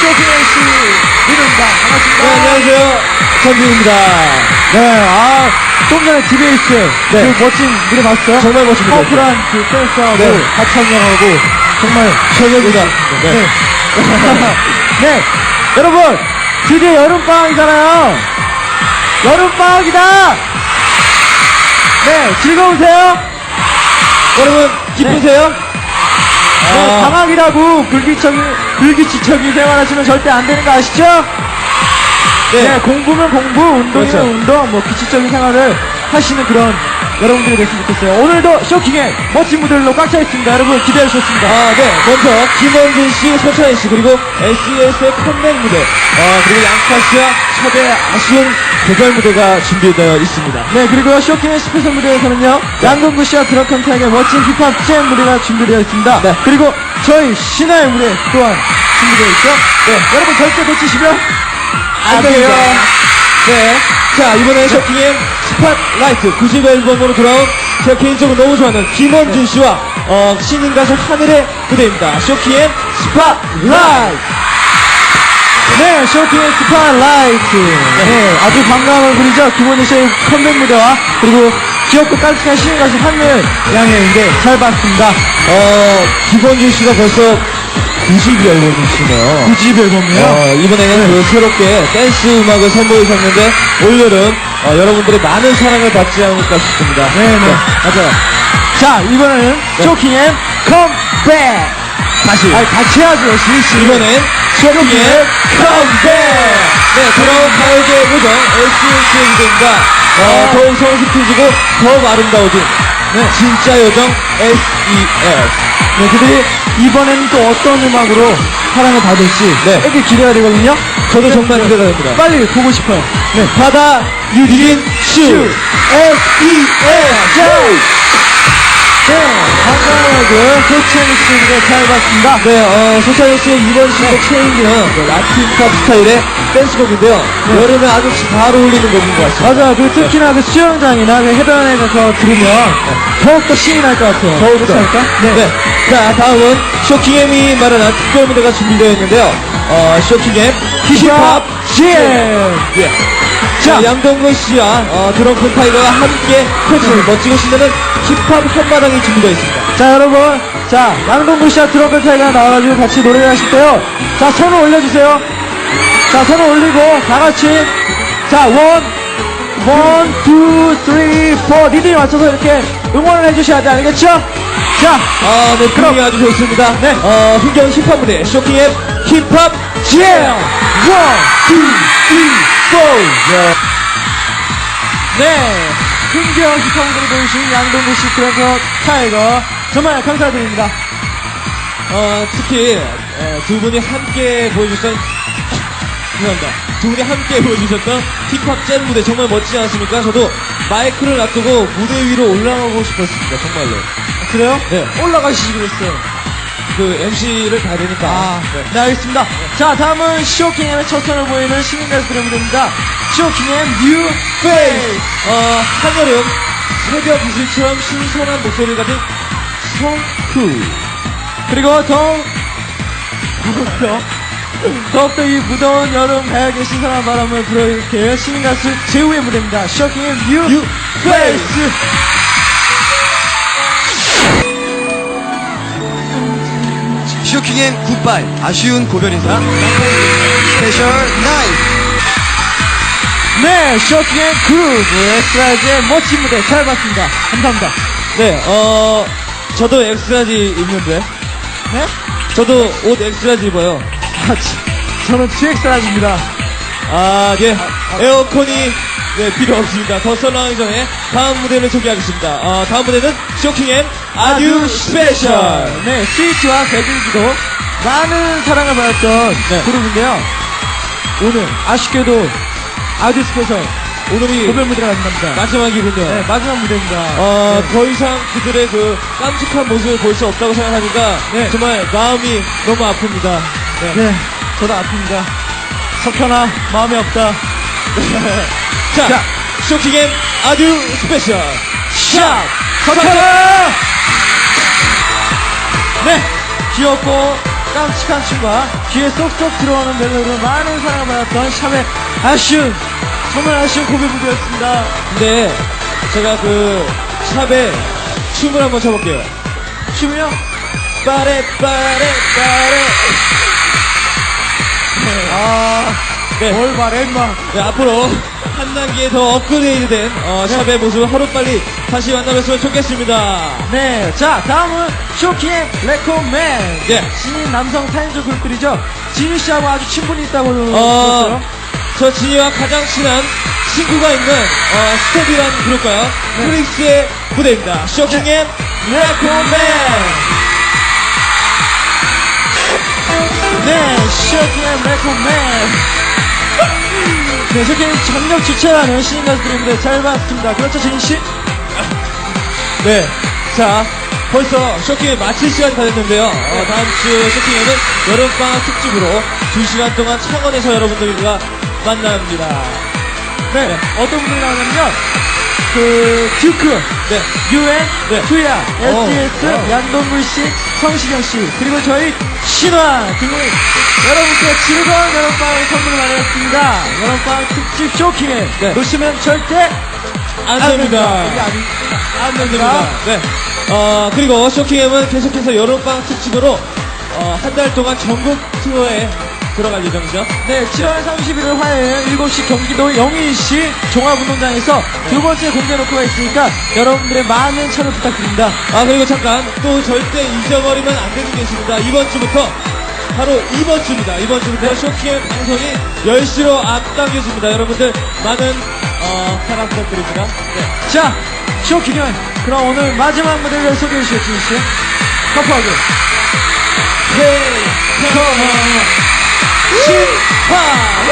씨 민호입니다. 반갑습니다. 네, 안녕하세요. 전진입니다. 네, 아, 좀 전에 디베이스 네. 그 멋진 무대 봤어요? 정말 멋진 무대 퍼플한 그 댄스하고 네. 같이 참여하고 정말 최고입니다. 네. 네. 네. 여러분, 드디어 여름방학이잖아요. 여름방학이다! 네, 즐거우세요? 여러분, 기쁘세요? 네, 방학이라고 불규칙적인, 불규칙적인 생활하시면 절대 안 되는 거 아시죠? 네. 네, 공부면 공부, 운동이면 그렇죠. 운동, 뭐 규칙적인 생활을 하시는 그런 여러분들이 됐으면 좋겠어요. 오늘도 쇼킹의 멋진 무대로 꽉 차 있습니다. 여러분 기대해 주셨습니다. 아, 네. 먼저, 김원준 씨, 서찬희 씨, 그리고 SES의 컴백 무대, 어, 그리고 양파 씨와 샵의 아쉬운 대결 무대가 준비되어 있습니다. 네, 그리고 쇼킹의 스페셜 무대에서는요, 양동구 씨와 타이의 멋진 힙합 잼 무대가 준비되어 있습니다. 네. 그리고 저희 신화의 무대 또한 준비되어 있죠. 네, 여러분 절대 놓치시면 안 돼요. 네. 자, 이번에 쇼킹의 스팟라이트 90 앨범으로 돌아온 제가 개인적으로 너무 좋아하는 김원준 씨와 어, 신인 가수 하늘의 무대입니다. 쇼킹의 스팟라이트! 네, 쇼킹의 스파라이트. 네, 아주 반가움을 부리죠. 김원희 씨의 컴백 무대와 그리고 귀엽고 깜찍한 신인 가수 양의 무대 잘 봤습니다. 어, 김원준 씨가 벌써 90이 앨범이시네요. 9집 앨범이요. 어, 이번에는 그 새롭게 댄스 음악을 선보이셨는데 올여름 어, 여러분들의 많은 사랑을 받지 않을까 싶습니다. 네, 네. 맞아요. 자, 이번에는 쇼킹의 컴백. 다시 아니, 같이 해야죠, 시시. 이번엔 쇼킹의 컴백! 네, 돌아온 가요계의 요정 SNS의 무대입니다. 어, 더욱 성숙해지고 더욱 아름다워진 네. 진짜 요정 SES. 네, 그들이 이번에는 또 어떤 음악으로 사랑을 받을지 네. 되게 기대가 되거든요. 저도 정말 기대가 됩니다. 빨리 보고 싶어요. 네. 바다 유진 슈 S.E.S. 네, 반가워요. 소치아니 씨의 잘 봤습니다. 네, 어, 소차이스의 이번 신곡 체인지는 그 라틴 팝 스타일의 댄스곡인데요. 여름에 아주 잘 어울리는 곡인 것 같습니다. 맞아요. 그 특히나 그 수영장이나 그 해변에 가서 들으면 더욱더 신이 날 것 같아요. 더욱더. 그렇지 않을까? 네. 자, 다음은 쇼킹엠이 마련한 특별 무대가 준비되어 있는데요. 어, 쇼킹엠 히시팝 잼! 예. 자, 양동근 씨와 어, 드렁큰 타이거가 함께 펼치는 멋지고 신나는 힙합 한마당이 준비되어 있습니다. 자, 여러분. 자, 양동구 씨와 드럼벨 타이가 나와가지고 같이 노래를 하실 때요. 자, 손을 올려주세요. 자, 손을 올리고, 다 같이. 자, 원, 원, 투, 쓰리, 포. 리듬에 맞춰서 이렇게 응원을 해주셔야 돼. 알겠죠? 자, 아, 네, 그럼. 분위기 아주 좋습니다. 네. 어, 흥겨운 힙합 무대, 쇼킹엠 힙합 잼! 원, 투, 쓰리, 포. 네. 흥겨운 힙합을 보여주신 양동구 씨, 드럼벨 타이거. 정말 감사드립니다. 어, 특히 어, 두 분이 함께 보여주셨던 죄송합니다. 두 분이 함께 보여주셨던 힙합 잼 무대 정말 멋지지 않습니까? 저도 마이크를 놔두고 무대 위로 올라가고 싶었습니다. 정말로. 그래요? 네. 올라가시기로 했어요. 그 MC를 가야 되니까. 아, 네. 네, 알겠습니다. 자, 다음은 쇼킹의 첫 선을 보이는 신인 가수들의 무대입니다. 쇼킹의 뉴 페이스. 어, 한여름 새벽 이슬처럼 신선한 목소리를 가진 성쿠. 그리고 더욱, 더욱더, 더욱더 이 무더운 여름 가야의 신선한 바람을 불어일으킬 신인 가수 제우의 무대입니다. 쇼킹의 뉴, 뉴 페이스. 쇼킹의 굿바이 아쉬운 고별 인사 스페셜 나이트 네, 쇼킹의 그루브 엑스라이즈의 멋진 무대 잘 봤습니다. 감사합니다. 네, 어, 저도 엑스라지 입는데. 네? 저도 옷 엑스라지 입어요. 아, 지- 저는 GX라입니다. 아, 예. 에어컨이 네, 필요 없습니다. 더 썰렁하기 전에 다음 무대를 소개하겠습니다. 어, 다음 무대는 쇼킹 앤 아듀 스페셜. 네, 스위치와 데빌기도 많은 사랑을 받았던 네. 그룹인데요. 오늘 아쉽게도 아주 스페셜 오늘이 고별 무대가 간답니다. 마지막이군요. 네, 마지막 무대입니다. 어, 더 이상 그들의 그 깜찍한 모습을 볼 수 없다고 생각하니까 네. 정말 마음이 너무 아픕니다. 네. 네, 저도 아픕니다. 석현아, 마음이 없다. 자, 자. 쇼킹앤 아듀 스페셜. 샵! 석현아! 네, 귀엽고 깜찍한 춤과 귀에 쏙쏙 들어오는 멜로디로 많은 사랑을 받았던 샵의 아쉬운 정말 아쉬운 고백 무대였습니다. 근데 제가 그 샵에 춤을 한번 춰볼게요. 춤이요? 빠레 빠레 빠레. 아, 네. 뭘 말해, 임마. 네, 앞으로 한 단계 더 업그레이드된 어, 샵의 모습을 하루빨리 다시 만나뵀으면 좋겠습니다. 네, 자, 다음은 쇼키의 레코맨. 예. 신인 남성 4인조 그룹들이죠. 지유 씨하고 아주 친분이 있다고 어, 들었어요. 저 진이와 가장 친한 친구가 있는 어, 스텝이라는 그룹가요. 네. 프릭스의 무대입니다. 쇼킹 앤 레코맨. 네, 쇼킹의 레코맨. 네, 쇼킹 전력 주체라는 신인 가수들인데 잘 봤습니다. 그렇죠, 지유 씨? 네. 자, 벌써 쇼킹을 마칠 시간이 다 됐는데요. 어, 다음 주 쇼킹에는 여름방학 특집으로 2시간 동안 창원에서 여러분들과 만납니다. 네, 어떤 분이 나오냐면요. 그, 듀크, 네. 유엔, 네. 투야, SDS, 어. 양동물 씨, 성시경 씨, 그리고 저희 신화 등이 여러분께 즐거운 여름방학 선물을 마련했습니다. 여름방학 특집 쇼킹을 네. 놓치면 절대 안 안 됩니다. 이게 아니, 안 됩니다. 네. 어, 그리고 쇼킹엠은 계속해서 여름방학 특집으로 어, 한 달 동안 전국 투어에 들어갈 예정이죠. 네, 7월 31일 화요일 7시 경기도 영희시 종합운동장에서 두 번째 공개 녹화가 있으니까 여러분들의 많은 참여 부탁드립니다. 아, 그리고 잠깐 또 절대 잊어버리면 안 되는 게 있습니다. 이번 주부터 바로 이번 주입니다. 이번 주부터 쇼킹엠 방송이 10시로 앞당겨집니다. 여러분들 많은 어, 사랑 부탁드립니다. 네. 자, 쇼킹은 그럼 오늘 마지막 무대를 소개해 주시죠, 지희 씨. 커프하게. 헤이, 컴온,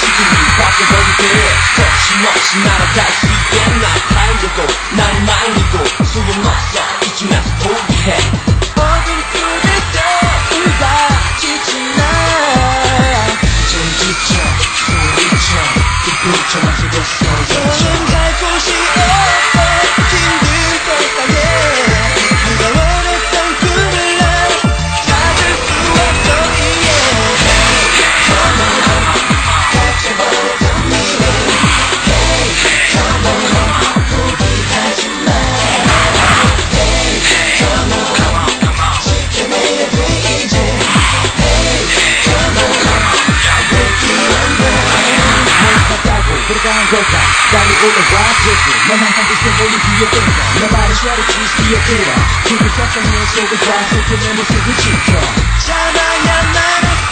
지금이 바쁜 건데 거침없이 날아갈 수있 게나 팔려고 날 말리고 소용없어 이쯤에서 포기해 어둠 속에서 울다 지치나 전지쳐 소리쳐 기쁨처럼 속였어 걸까 빨리 올라와 제시 넌 항상 그 뒤에 뜬다 내 쉐를 뒤에 들어 지금 석상의 속을 봐 속에 내 모습을 지켜 참아야 말했